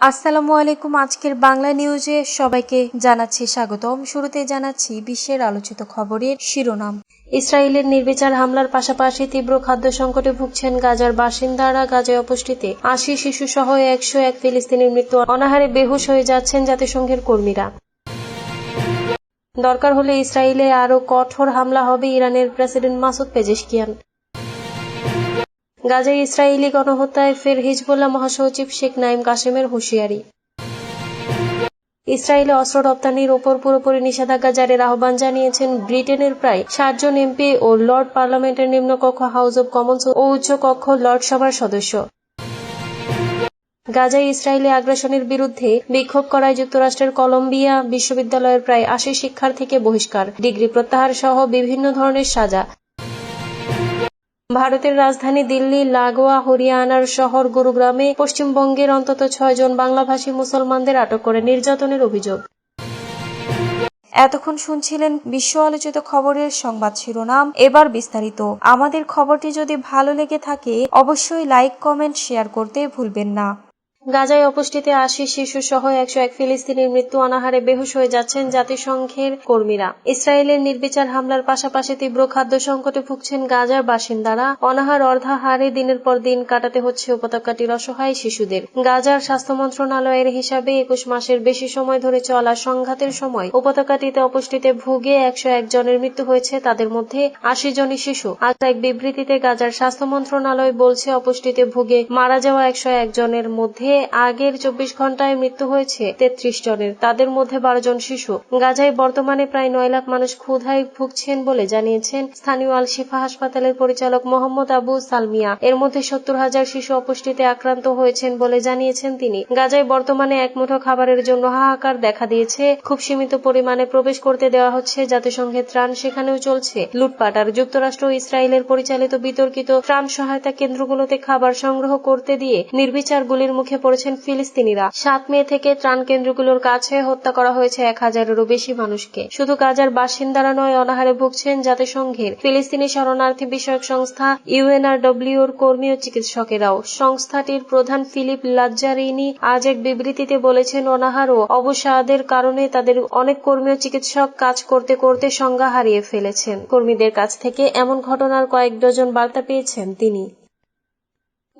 আসসালামু আলাইকুম। আজকের বাংলা নিউজে সবাইকে জানাচ্ছি স্বাগতম। শুরুতে জানাচ্ছি বিশ্বের আলোচিত খবরের শিরোনাম। ইসরায়েলের নির্বিচার হামলার পাশাপাশি তীব্র খাদ্য সংকটে ভুগছেন গাজার বাসিন্দারা। গাজায় অপুষ্টিতে আশি শিশু সহ একশো এক ফিলিস্তিনের মৃত্যু। অনাহারে বেহুশ হয়ে যাচ্ছেন জাতিসংঘের কর্মীরা। দরকার হলে ইসরায়েলে আরও কঠোর হামলা হবে ইরানের প্রেসিডেন্ট মাসুদ পেজেশকিয়ান। গাজায় ইসরায়েলি গণহত্যায় ফের হিজবুল্লাহ মহাসচিব শেখ নাইম কাসেমের হুঁশিয়ারি। ইসরায়েলে অস্ত্র রপ্তানির ওপর পুরোপুরি নিষেধাজ্ঞা জারির আহ্বান জানিয়েছেন ব্রিটেনের প্রায় ষাটজন এমপি ও লর্ড পার্লামেন্টের নিম্নকক্ষ হাউস অব কমন্স ও উচ্চকক্ষ লর্ড সভার সদস্য। গাজায় ইসরায়েলি আগ্রাসনের বিরুদ্ধে বিক্ষোভ করায় যুক্তরাষ্ট্রের কলম্বিয়া বিশ্ববিদ্যালয়ের প্রায় আশি শিক্ষার্থীকে বহিষ্কার, ডিগ্রি প্রত্যাহার সহ বিভিন্ন ধরনের সাজা। ভারতের রাজধানী দিল্লি, লাগোয়া, হরিয়ানার শহর গুরুগ্রামে পশ্চিমবঙ্গের অন্তত ছয়জন বাংলাভাষী মুসলমানদের আটক করে নির্যাতনের অভিযোগ। এতক্ষণ শুনছিলেন বিশ্ব আলোচিত খবরের সংবাদ শিরোনাম। এবার বিস্তারিত। আমাদের খবরটি যদি ভালো লেগে থাকে, অবশ্যই লাইক, কমেন্ট, শেয়ার করতে ভুলবেন না। গাজায় অপুষ্টিতে আশি শিশু সহ একশো এক ফিলিস্তিনির মৃত্যু অনাহারে বেহুশ হয়ে যাচ্ছেন জাতিসংঘের কর্মীরা। ইসরায়েলের নির্বিচার হামলার পাশাপাশি তীব্র খাদ্য সংকটে ভুগছেন গাজার বাসিন্দারা। অনাহার অর্ধাহারে দিনের পর দিন কাটাতে হচ্ছে উপত্যকাটির অসহায় শিশুদের। গাজার স্বাস্থ্য মন্ত্রণালয়ের হিসাবে একুশ মাসের বেশি সময় ধরে চলা সংঘাতের সময় উপত্যকাটিতে অপুষ্টিতে ভুগে একশো এক জনের মৃত্যু হয়েছে, তাদের মধ্যে আশি জনই শিশু। আজ এক বিবৃতিতে গাজার স্বাস্থ্য মন্ত্রণালয় বলছে, অপুষ্টিতে ভুগে মারা যাওয়া একশো এক জনের মধ্যে আগের চব্বিশ ঘন্টায় মৃত্যু হয়েছে তেত্রিশ জনের। তাদের মধ্যে বারো জন শিশু। গাজায় বর্তমানে প্রায় নয় লাখ মানুষ ক্ষুধায় ভুগছেন বলে জানিয়েছেন স্থানীয় আল শিফা হাসপাতালের পরিচালক মোহাম্মদ আবু সালমিয়া। এর মধ্যে সত্তর হাজার শিশু অপুষ্টিতে আক্রান্ত হয়েছেন বলে জানিয়েছেন তিনি। গাজায় বর্তমানে এক মুঠো খাবারের জন্য হাহাকার দেখা দিয়েছে। খুব সীমিত পরিমাণে প্রবেশ করতে দেওয়া হচ্ছে জাতিসংঘের ত্রাণ, সেখানেও চলছে লুটপাট। আর যুক্তরাষ্ট্র ইসরায়েলের পরিচালিত বিতর্কিত ত্রাণ সহায়তা কেন্দ্রগুলোতে খাবার সংগ্রহ করতে দিয়ে নির্বিচার গুলির মুখে পড়েছেন ফিলিস্তিনিরা। সাত মে থেকে ত্রাণ কেন্দ্রগুলোর কাছে হত্যা করা হয়েছে এক হাজারেরও বেশি মানুষকে। শুধু গাজার বাসিন্দারা নয়, অনাহারে ভুগছেন জাতিসংঘের। ফিলিস্তিনি শরণার্থী বিষয়ক সংস্থা ইউএনআরডব্লিউর কর্মী ও চিকিৎসকেরাও। সংস্থাটির প্রধান ফিলিপ লাজ্জারিনি আজ এক বিবৃতিতে বলেছেন, অনাহার ও অবসাদের কারণে তাদের অনেক কর্মী ও চিকিৎসক কাজ করতে করতে সংজ্ঞা হারিয়ে ফেলেছেন। কর্মীদের কাছ থেকে এমন ঘটনার কয়েক ডজন বার্তা পেয়েছেন তিনি।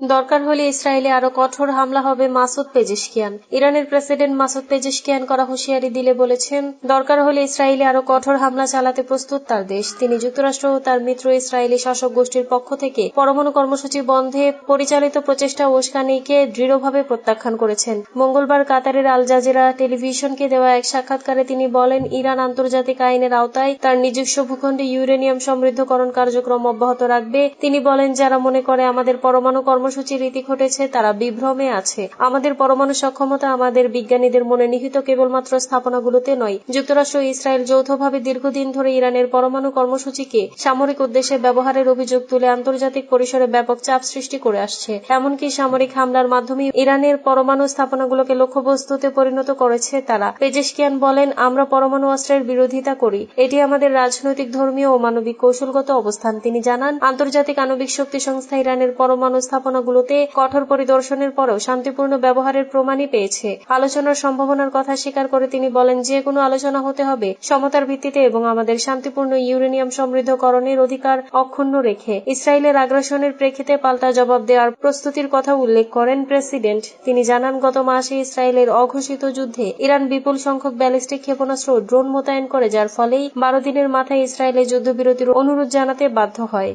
দরকার হলে ইসরায়েলে আরও কঠোর হামলা হবে মাসুদ পেজেশকিয়ান। ইরানের প্রেসিডেন্ট মাসুদ পেজেশকিয়ান করা হুঁশিয়ারি দিলে বলেছেন, দরকার হলে ইসরায়েলে আরও কঠোর হামলা চালাতে প্রস্তুত তার দেশ। তিনি যুক্তরাষ্ট্র ও তার মিত্র ইসরায়েলি শাসক গোষ্ঠীর পক্ষ থেকে পরমাণু কর্মসূচি বন্ধে পরিচালিত প্রচেষ্টা উস্কানিকে দৃঢ়ভাবে প্রত্যাখ্যান করেছেন। মঙ্গলবার কাতারের আল জাজিরা টেলিভিশনকে দেওয়া এক সাক্ষাৎকারে তিনি বলেন, ইরান আন্তর্জাতিক আইনের আওতায় তার নিজস্ব ভূখণ্ডে ইউরেনিয়াম সমৃদ্ধকরণ কার্যক্রম অব্যাহত রাখবে। তিনি বলেন, যারা মনে করে আমাদের পরমাণু কর্ম কর্মসূচির রীতি ঘটেছে, তারা বিভ্রমে আছে। আমাদের পরমাণু সক্ষমতা আমাদের বিজ্ঞানীদের মনে নিহিত কেবলমাত্র স্থাপনাগুলোতে নয়। যুক্তরাষ্ট্র ইসরায়েল যৌথভাবে দীর্ঘদিন ধরে ইরানের পরমাণু কর্মসূচিকে সামরিক উদ্দেশ্যে ব্যবহারের অভিযোগ তুলে আন্তর্জাতিক পরিসরে ব্যাপক চাপ সৃষ্টি করে আসছে। এমনকি সামরিক হামলার মাধ্যমে ইরানের পরমাণু স্থাপনাগুলোকে লক্ষ্যবস্তুতে পরিণত করেছে তারা। পেজেশকিয়ান বলেন, আমরা পরমাণু অস্ত্রের বিরোধিতা করি। এটি আমাদের রাজনৈতিক, ধর্মীয় ও মানবিক কৌশলগত অবস্থান। তিনি জানান, আন্তর্জাতিক আণবিক শক্তি সংস্থা ইরানের পরমাণু স্থাপনা স্থাপনাগুলোতে কঠোর পরিদর্শনের পরেও শান্তিপূর্ণ ব্যবহারের প্রমাণই পেয়েছে। আলোচনার সম্ভাবনার কথা স্বীকার করে তিনি বলেন, যে কোনো আলোচনা হতে হবে সমতার ভিত্তিতে এবং আমাদের শান্তিপূর্ণ ইউরেনিয়াম সমৃদ্ধকরণের অধিকার অক্ষুণ্ণ রেখে। ইসরায়েলের আগ্রাসনের প্রেক্ষিতে পাল্টা জবাব দেওয়ার প্রস্তুতির কথা উল্লেখ করেন প্রেসিডেন্ট। তিনি জানান, গত মাসে ইসরায়েলের অঘোষিত যুদ্ধে ইরান বিপুল সংখ্যক ব্যালিস্টিক ক্ষেপণাস্ত্র ড্রোন মোতায়েন করে, যার ফলেই বারো দিনের মাথায় ইসরায়েলের যুদ্ধবিরতির অনুরোধ জানাতে বাধ্য হয়।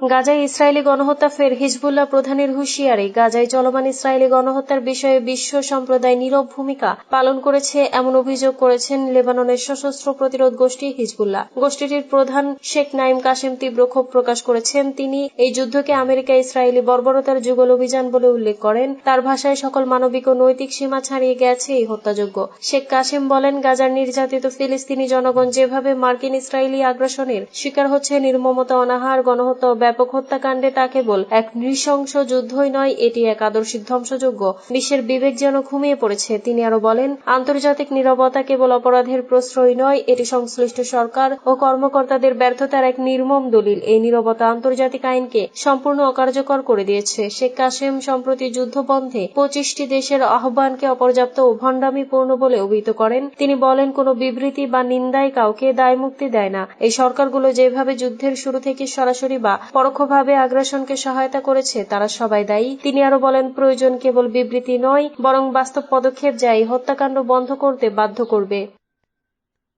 গাজায় ইসরায়েলি গণহত্যা ফের হিজবুল্লাহ প্রধানের হুঁশিয়ারি। গাজায় চলমান ইসরায়েলি গণহত্যার বিষয়ে বিশ্ব সম্প্রদায় নীরব ভূমিকা পালন করেছে এমন অভিযোগ করেছেন লেবাননের সশস্ত্র প্রতিরোধ গোষ্ঠী হিজবুল্লাহ। গোষ্ঠীটির প্রধান শেখ নাইম কাসেম তীব্র ক্ষোভ প্রকাশ করেছেন। তিনি এই যুদ্ধকে আমেরিকা ইসরায়েলি বর্বরতার যুগল অভিযান বলে উল্লেখ করেন। তার ভাষায় সকল মানবিক ও নৈতিক সীমা ছাড়িয়ে গেছে এই হত্যাযোগ্য শেখ কাসেম বলেন, গাজার নির্যাতিত ফিলিস্তিনি জনগণ যেভাবে মার্কিন ইসরায়েলি আগ্রাসনের শিকার হচ্ছে নির্মমতা অনাহার, গণহত্যা ব্যাপক হত্যাকাণ্ডে তা কেবল এক নৃশংস যুদ্ধই নয়, এটি এক আদর্শিক ধ্বংসযজ্ঞ। বিশ্বের বিবেক যেন ঘুমিয়ে পড়েছে, তিনি আরও বলেন, আন্তর্জাতিক নিরবতা কেবল অপরাধের প্রশ্রয় নয়, এটি সংশ্লিষ্ট সরকার ও কর্মকর্তাদের ব্যর্থতার এক নির্মম দলিল। এই নিরবতা আন্তর্জাতিক আইনকে সম্পূর্ণ অকার্যকর করে দিয়েছে। শেখ কাসেম সম্প্রতি যুদ্ধ বন্ধে পঁচিশটি দেশের আহ্বানকে অপর্যাপ্ত ও ভণ্ডামিপূর্ণ বলে অভিহিত করেন। তিনি বলেন, কোনো বিবৃতি বা নিন্দায় কাউকে দায় মুক্তি দেয় না। এই সরকারগুলো যেভাবে যুদ্ধের শুরু থেকে সরাসরি বা পরোক্ষভাবে আগ্রাসনকে সহায়তা করেছে, তারা সবাই দায়ী। তিনি আরও বলেন, প্রয়োজন কেবল বিবৃতি নয়, বরং বাস্তব পদক্ষেপ যা এই হত্যাকাণ্ড বন্ধ করতে বাধ্য করবে।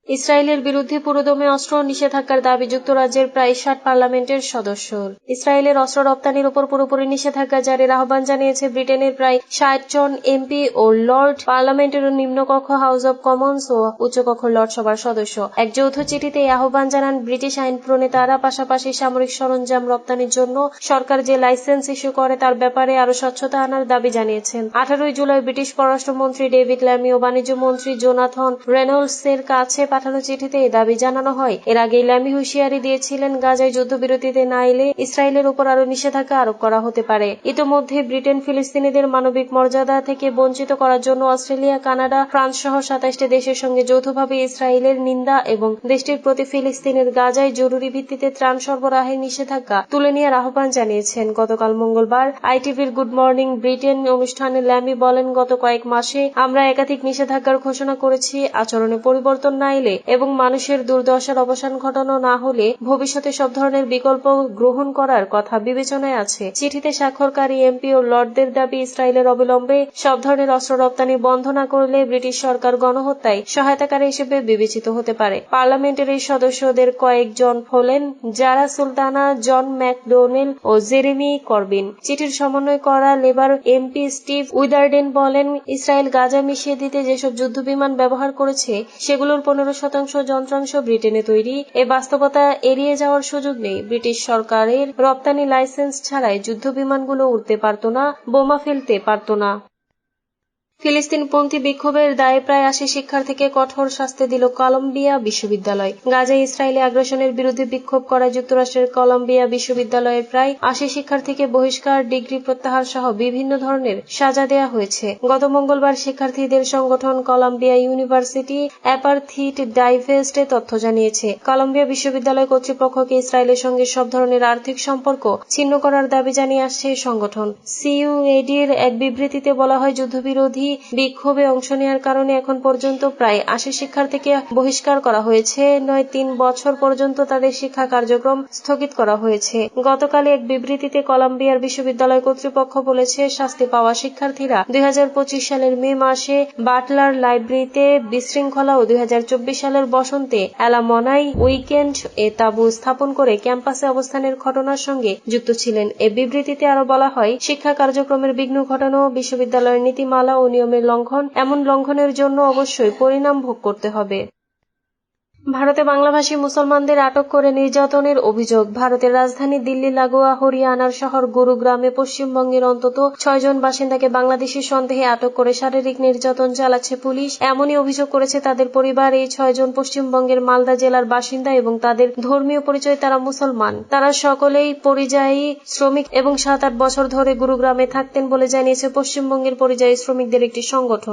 ইসরায়েলের বিরুদ্ধে পুরোদমে অস্ত্র নিষেধাজ্ঞার দাবি যুক্তরাজ্যের প্রায় ষাট পার্লামেন্টের সদস্যর। ইসরায়েলের অস্ত্র রপ্তানির উপর পুরোপুরি নিষেধাজ্ঞা জারির আহ্বান জানিয়েছে ব্রিটেনের প্রায় ষাট জন এমপি ও লর্ড পার্লামেন্টের নিম্নকক্ষ হাউস অব কমন্স ও উচ্চকক্ষ লর্ড সভার সদস্য। এক যৌথ চিঠিতে এই আহ্বান জানান ব্রিটিশ আইন প্রণেতারা, পাশাপাশি সামরিক সরঞ্জাম রপ্তানির জন্য সরকার যে লাইসেন্স ইস্যু করে তার ব্যাপারে আরও স্বচ্ছতা আনার দাবি জানিয়েছেন। আঠারোই জুলাই ব্রিটিশ পররাষ্ট্রমন্ত্রী ডেভিড ল্যামি ও বাণিজ্য মন্ত্রী জোনাথন রেনল্ডস এর কাছে পাঠানো চিঠিতে এই দাবি জানানো হয়। এর আগে ল্যামি হুঁশিয়ারি দিয়েছিলেন, গাজায় যুদ্ধবিরতিতে না এলে ইসরায়েলের উপর আরও নিষেধাজ্ঞা আরোপ করা হতে পারে। ইতোমধ্যে ব্রিটেন ফিলিস্তিনিদের মানবিক মর্যাদা থেকে বঞ্চিত করার জন্য অস্ট্রেলিয়া, কানাডা ফ্রান্স সহ সাতাশটি দেশের সঙ্গে যৌথভাবে ইসরায়েলের নিন্দা এবং দেশটির প্রতি ফিলিস্তিনের গাজায় জরুরি ভিত্তিতে ত্রাণ সরবরাহের নিষেধাজ্ঞা তুলে নেওয়ার আহ্বান জানিয়েছেন। গতকাল মঙ্গলবার আইটিভির গুড মর্নিং ব্রিটেন অনুষ্ঠানে ল্যামি বলেন, গত কয়েক মাসে আমরা একাধিক নিষেধাজ্ঞার ঘোষণা করেছি, আচরণে পরিবর্তন না এলে এবং মানুষের দুর্দশার অবসান ঘটানো না হলে ভবিষ্যতে সব ধরনের বিকল্প গ্রহণ করার কথা বিবেচনায় আছে। চিঠিতে স্বাক্ষরকারী এমপি ও লর্ডদের দাবি ইসরায়েলের অবিলম্বে সব ধরনের অস্ত্র রপ্তানি বন্ধ না করলে ব্রিটিশ সরকার গণহত্যায় সহায়তাকারী হিসেবে বিবেচিত হতে পারে। পার্লামেন্টের এই সদস্যদের কয়েকজন হলেন যারা সুলতানা, জন ম্যাকডোনেল ও জেরেমি করবিন। চিঠির সমন্বয় করা লেবার এমপি স্টিভ উইদারডেন বলেন, ইসরায়েল গাজা মিশিয়ে দিতে যেসব যুদ্ধবিমান ব্যবহার করেছে, সেগুলোর পনেরো শতাংশ যন্ত্রাংশ ব্রিটেনে তৈরি। এ বাস্তবতা এড়িয়ে যাওয়ার সুযোগ নেই। ব্রিটিশ সরকারের রপ্তানি লাইসেন্স ছাড়াই যুদ্ধ বিমানগুলো উড়তে পারত না, বোমা ফেলতে পারত না। ফিলিস্তিনপন্থী বিক্ষোভের দায়ে প্রায় আশি শিক্ষার্থীকে কঠোর শাস্তি দিল কলম্বিয়া বিশ্ববিদ্যালয়। গাজায় ইসরায়েলি আগ্রাসনের বিরুদ্ধে বিক্ষোভ করায় যুক্তরাষ্ট্রের কলম্বিয়া বিশ্ববিদ্যালয়ের প্রায় আশি শিক্ষার্থীকে বহিষ্কার, ডিগ্রি প্রত্যাহার সহ বিভিন্ন ধরনের সাজা দেওয়া হয়েছে। গত মঙ্গলবার শিক্ষার্থীদের সংগঠন কলম্বিয়া ইউনিভার্সিটি অ্যাপারথিট ডাইভেস্টে তথ্য জানিয়েছে। কলম্বিয়া বিশ্ববিদ্যালয় কর্তৃপক্ষকে ইসরায়েলের সঙ্গে সব ধরনের আর্থিক সম্পর্ক ছিন্ন করার দাবি জানিয়ে আসছে সংগঠন। সিইউএডির এক বিবৃতিতে বলা হয়, যুদ্ধবিরোধী বিক্ষোভে অংশ নেওয়ার কারণে এখন পর্যন্ত প্রায় আশি শিক্ষার্থীকে বহিষ্কার করা হয়েছে। নয়, তিন বছর পর্যন্ত তাদের শিক্ষা কার্যক্রম স্থগিত করা হয়েছে। গতকাল এক বিবৃতিতে কলম্বিয়ার বিশ্ববিদ্যালয় কর্তৃপক্ষ বলেছে, শাস্তি পাওয়া শিক্ষার্থীরা দুই সালের মে মাসে বাটলার লাইব্রেরিতে বিশৃঙ্খলা ও দুই হাজার চব্বিশ সালের বসন্তে অ্যালামনাই উইকেন্ড এ তাবু স্থাপন করে ক্যাম্পাসে অবস্থানের ঘটনার সঙ্গে যুক্ত ছিলেন। এ বিবৃতিতে আরও বলা হয়, শিক্ষা কার্যক্রমের বিঘ্ন ঘটানো বিশ্ববিদ্যালয়ের নীতিমালা ও নিয়মের লঙ্ঘন এমন লঙ্ঘনের জন্য অবশ্যই পরিণাম ভোগ করতে হবে। ভারতে বাংলাভাষী মুসলমানদের আটক করে নির্যাতনের অভিযোগ। ভারতের রাজধানী দিল্লি, লাগোয়া, হরিয়ানার শহর গুরুগ্রামে পশ্চিমবঙ্গের অন্তত ছয়জন বাসিন্দাকে বাংলাদেশি সন্দেহে আটক করে শারীরিক নির্যাতন চালাচ্ছে পুলিশ। এমনই অভিযোগ করেছে তাদের পরিবার। এই ছয়জন পশ্চিমবঙ্গের মালদা জেলার বাসিন্দা এবং তাদের ধর্মীয় পরিচয় তারা মুসলমান। তারা সকলেই পরিযায়ী শ্রমিক এবং সাত আট বছর ধরে গুরুগ্রামে থাকতেন বলে জানিয়েছে পশ্চিমবঙ্গের পরিযায়ী শ্রমিকদের একটি সংগঠন।